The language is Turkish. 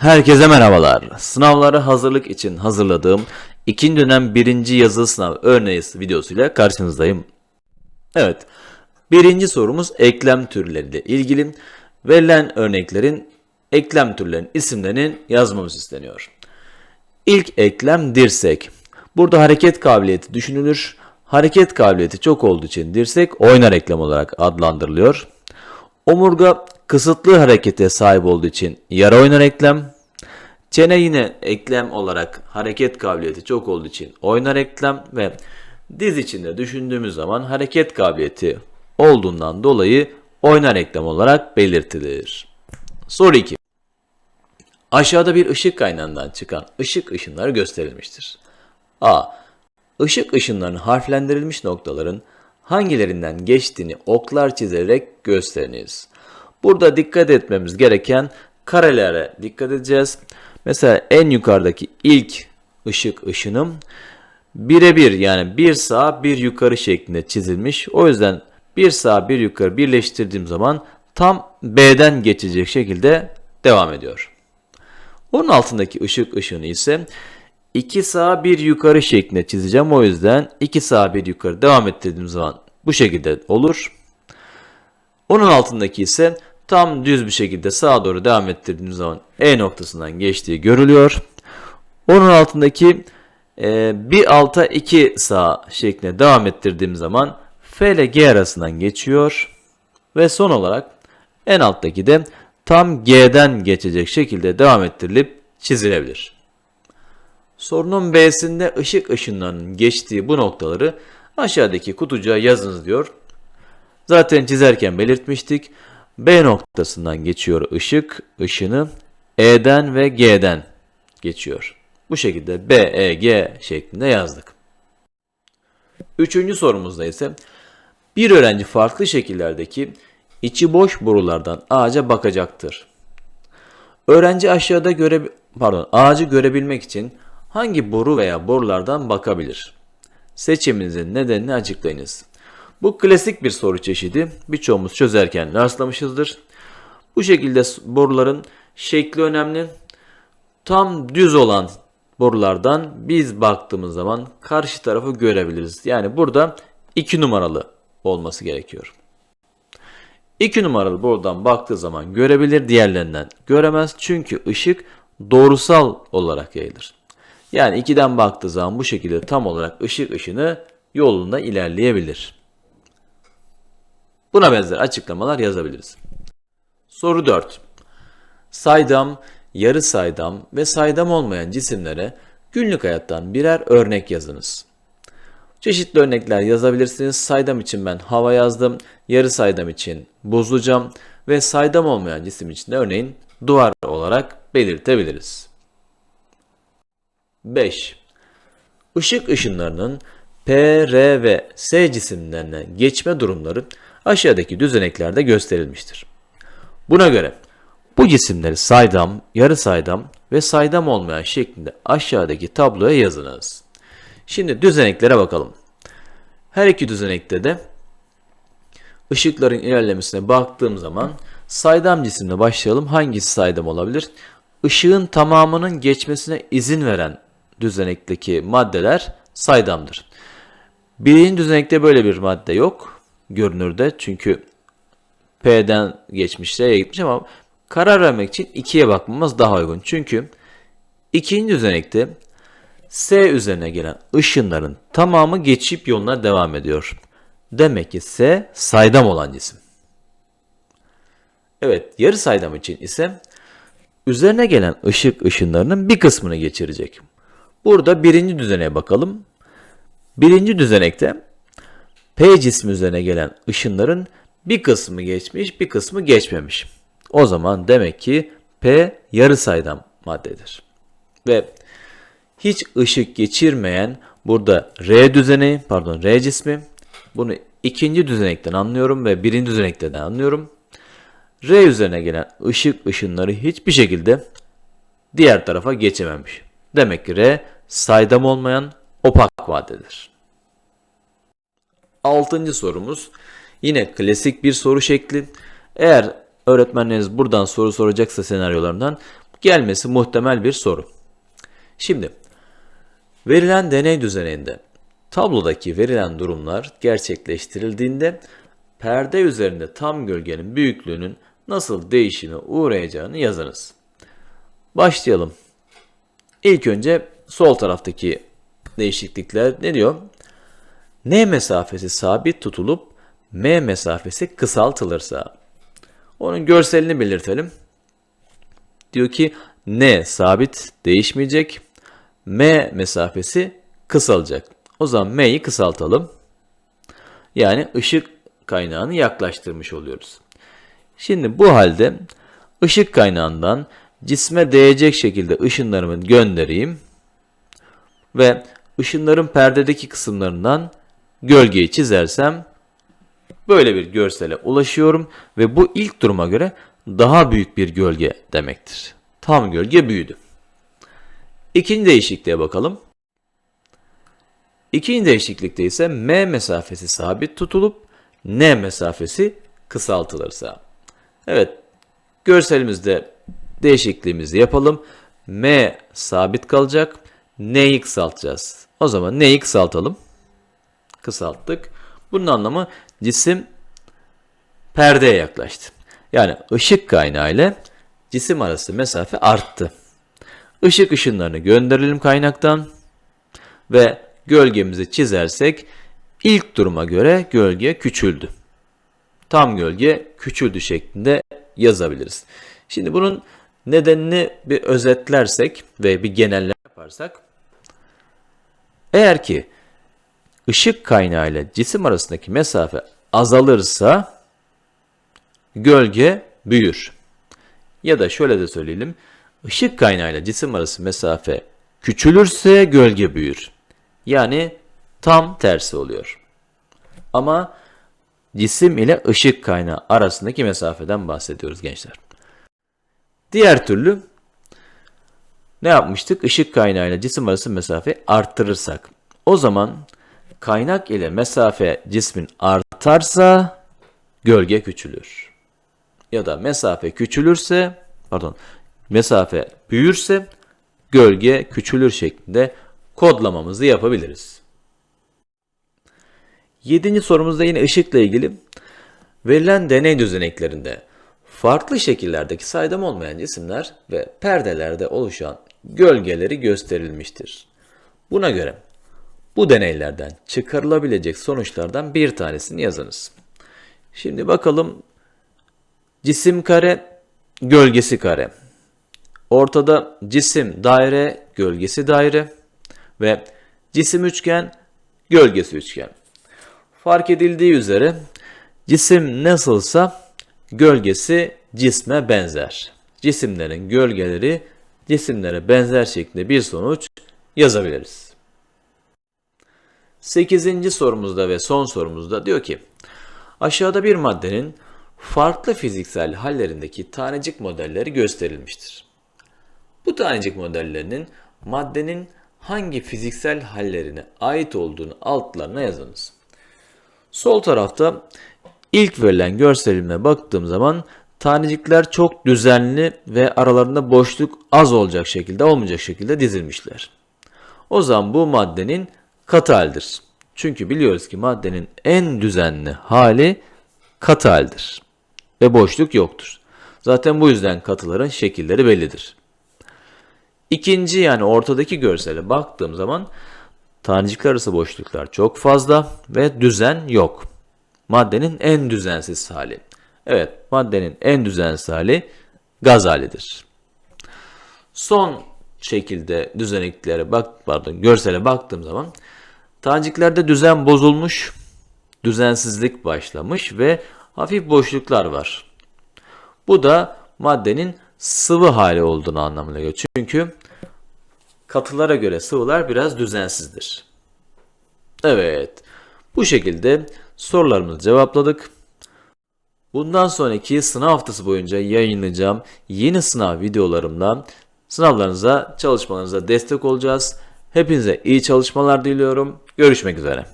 Herkese merhabalar. Sınavlara hazırlık için hazırladığım ikinci dönem birinci yazılı sınav örneği videosuyla karşınızdayım. Evet, birinci sorumuz eklem türleriyle ilgili. Verilen örneklerin eklem türlerinin isimlerinin yazmamız isteniyor. İlk eklem dirsek. Burada hareket kabiliyeti düşünülür. Hareket kabiliyeti çok olduğu için dirsek oynar eklem olarak adlandırılıyor. Omurga kısıtlı harekete sahip olduğu için yarı oynar eklem. Çene yine eklem olarak hareket kabiliyeti çok olduğu için oynar eklem ve diz içinde düşündüğümüz zaman hareket kabiliyeti olduğundan dolayı oynar eklem olarak belirtilir. Soru 2. Aşağıda bir ışık kaynağından çıkan ışık ışınları gösterilmiştir. A. Işık ışınlarının harflendirilmiş noktaların hangilerinden geçtiğini oklar çizerek gösteriniz. Burada dikkat etmemiz gereken karelere dikkat edeceğiz. Mesela en yukarıdaki ilk ışık ışınım birebir yani bir sağ bir yukarı şeklinde çizilmiş. O yüzden bir sağ bir yukarı birleştirdiğim zaman tam B'den geçecek şekilde devam ediyor. Onun altındaki ışık ışını ise 2 sağ bir yukarı şeklinde çizeceğim. O yüzden 2 sağ bir yukarı devam ettirdiğim zaman bu şekilde olur. Onun altındaki ise tam düz bir şekilde sağa doğru devam ettirdiğim zaman E noktasından geçtiği görülüyor. Onun altındaki e, bir alta 2 sağ şeklinde devam ettirdiğim zaman F ile G arasından geçiyor. Ve son olarak en alttaki de tam G'den geçecek şekilde devam ettirilip çizilebilir. Sorunun B'sinde ışık ışınlarının geçtiği bu noktaları aşağıdaki kutucuğa yazınız diyor. Zaten çizerken belirtmiştik. B noktasından geçiyor ışık, ışını E'den ve G'den geçiyor. Bu şekilde B, E, G şeklinde yazdık. Üçüncü sorumuzda ise bir öğrenci farklı şekillerdeki içi boş borulardan ağaca bakacaktır. Öğrenci aşağıda göre pardon ağacı görebilmek için hangi boru veya borulardan bakabilir? Seçiminizin nedenini açıklayınız. Bu klasik bir soru çeşidi. Birçoğumuz çözerken rastlamışızdır. Bu şekilde boruların şekli önemli. Tam düz olan borulardan biz baktığımız zaman karşı tarafı görebiliriz. Yani burada 2 numaralı olması gerekiyor. 2 numaralı borudan baktığı zaman görebilir, diğerlerinden göremez. Çünkü ışık doğrusal olarak yayılır. Yani 2'den baktığı zaman bu şekilde tam olarak ışık ışını yolunda ilerleyebilir. Buna benzer açıklamalar yazabiliriz. Soru 4. Saydam, yarı saydam ve saydam olmayan cisimlere günlük hayattan birer örnek yazınız. Çeşitli örnekler yazabilirsiniz. Saydam için ben hava yazdım. Yarı saydam için buzlu cam ve saydam olmayan cisim için de örneğin duvar olarak belirtebiliriz. 5. Işık ışınlarının P, R ve S cisimlerine geçme durumları aşağıdaki düzeneklerde gösterilmiştir. Buna göre bu cisimleri saydam, yarı saydam ve saydam olmayan şeklinde aşağıdaki tabloya yazınız. Şimdi düzeneklere bakalım. Her iki düzenekte de ışıkların ilerlemesine baktığım zaman saydam cisimle başlayalım. Hangisi saydam olabilir? Işığın tamamının geçmesine izin veren düzenekteki maddeler saydamdır. Birinci düzenekte böyle bir madde yok görünürde çünkü P'den geçmiş R'ye gitmiş ama karar vermek için 2'ye bakmamız daha uygun. Çünkü ikinci düzenekte S üzerine gelen ışınların tamamı geçip yoluna devam ediyor. Demek ki S saydam olan cisim. Evet, yarı saydam için ise üzerine gelen ışık ışınlarının bir kısmını geçirecek. Burada birinci düzeneye bakalım. Birinci düzenekte P cismi üzerine gelen ışınların bir kısmı geçmiş, bir kısmı geçmemiş. O zaman demek ki P yarı saydam maddedir. Ve hiç ışık geçirmeyen burada R düzeni, pardon R cismi. Bunu ikinci düzenekten anlıyorum ve birinci düzenekten anlıyorum. R üzerine gelen ışık ışınları hiçbir şekilde diğer tarafa geçememiş. Demek ki R saydam olmayan opak maddedir. Altıncı sorumuz yine klasik bir soru şekli. Eğer öğretmenleriniz buradan soru soracaksa senaryolarından gelmesi muhtemel bir soru. Şimdi verilen deney düzeninde tablodaki verilen durumlar gerçekleştirildiğinde perde üzerinde tam gölgenin büyüklüğünün nasıl değişime uğrayacağını yazınız. Başlayalım. İlk önce sol taraftaki değişiklikler ne diyor? N mesafesi sabit tutulup M mesafesi kısaltılırsa. Onun görselini belirtelim. Diyor ki N sabit değişmeyecek. M mesafesi kısalacak. O zaman M'yi kısaltalım. Yani ışık kaynağını yaklaştırmış oluyoruz. Şimdi bu halde ışık kaynağından cisme değecek şekilde ışınlarımı göndereyim ve ışınların perdedeki kısımlarından gölgeyi çizersem böyle bir görsele ulaşıyorum ve bu ilk duruma göre daha büyük bir gölge demektir. Tam gölge büyüdü. İkinci değişikliğe bakalım. İkinci değişiklikte ise M mesafesi sabit tutulup N mesafesi kısaltılırsa. Evet, görselimizde değişikliğimizi yapalım. M sabit kalacak. N'yi kısaltacağız. O zaman N'yi kısaltalım. Kısalttık. Bunun anlamı cisim perdeye yaklaştı. Yani ışık kaynağı ile cisim arası mesafe arttı. Işık ışınlarını gönderelim kaynaktan ve gölgemizi çizersek ilk duruma göre gölge küçüldü. Tam gölge küçüldü şeklinde yazabiliriz. Şimdi bunun nedenini bir özetlersek ve bir genelleme yaparsak eğer ki ışık kaynağı ile cisim arasındaki mesafe azalırsa gölge büyür. Ya da şöyle de söyleyelim. Işık kaynağı ile cisim arası mesafe küçülürse gölge büyür. Yani tam tersi oluyor. Ama cisim ile ışık kaynağı arasındaki mesafeden bahsediyoruz gençler. Diğer türlü ne yapmıştık? Işık kaynağı ile cisim arası mesafe arttırırsak. O zaman kaynak ile mesafe cismin artarsa gölge küçülür. Ya da mesafe küçülürse, pardon, mesafe büyürse gölge küçülür şeklinde kodlamamızı yapabiliriz. Yedinci sorumuzda yine ışıkla ilgili verilen deney düzeneklerinde farklı şekillerdeki saydam olmayan cisimler ve perdelerde oluşan gölgeleri gösterilmiştir. Buna göre bu deneylerden çıkarılabilecek sonuçlardan bir tanesini yazınız. Şimdi bakalım cisim kare, gölgesi kare. Ortada cisim daire, gölgesi daire ve cisim üçgen, gölgesi üçgen. Fark edildiği üzere cisim nasılsa gölgesi cisme benzer. Cisimlerin gölgeleri cisimlere benzer şeklinde bir sonuç yazabiliriz. 8. sorumuzda ve son sorumuzda diyor ki aşağıda bir maddenin farklı fiziksel hallerindeki tanecik modelleri gösterilmiştir. Bu tanecik modellerinin maddenin hangi fiziksel hallerine ait olduğunu altlarına yazınız. Sol tarafta ilk verilen görselime baktığım zaman tanecikler çok düzenli ve aralarında boşluk az olacak şekilde olmayacak şekilde dizilmişler. O zaman bu maddenin katı haldir. Çünkü biliyoruz ki maddenin en düzenli hali katı haldir. Ve boşluk yoktur. Zaten bu yüzden katıların şekilleri bellidir. İkinci yani ortadaki görsele baktığım zaman tanecikler arası boşluklar çok fazla ve düzen yok. Maddenin en düzensiz hali. Evet, maddenin en düzensiz hali gaz halidir. Son şekilde düzenliklere bak, pardon, görsele baktığım zaman taneciklerde düzen bozulmuş, düzensizlik başlamış ve hafif boşluklar var. Bu da maddenin sıvı hali olduğunu anlamına geliyor. Çünkü katılara göre sıvılar biraz düzensizdir. Evet, bu şekilde sorularımızı cevapladık. Bundan sonraki sınav haftası boyunca yayınlayacağım yeni sınav videolarımla sınavlarınıza, çalışmalarınıza destek olacağız. Hepinize iyi çalışmalar diliyorum. Görüşmek üzere.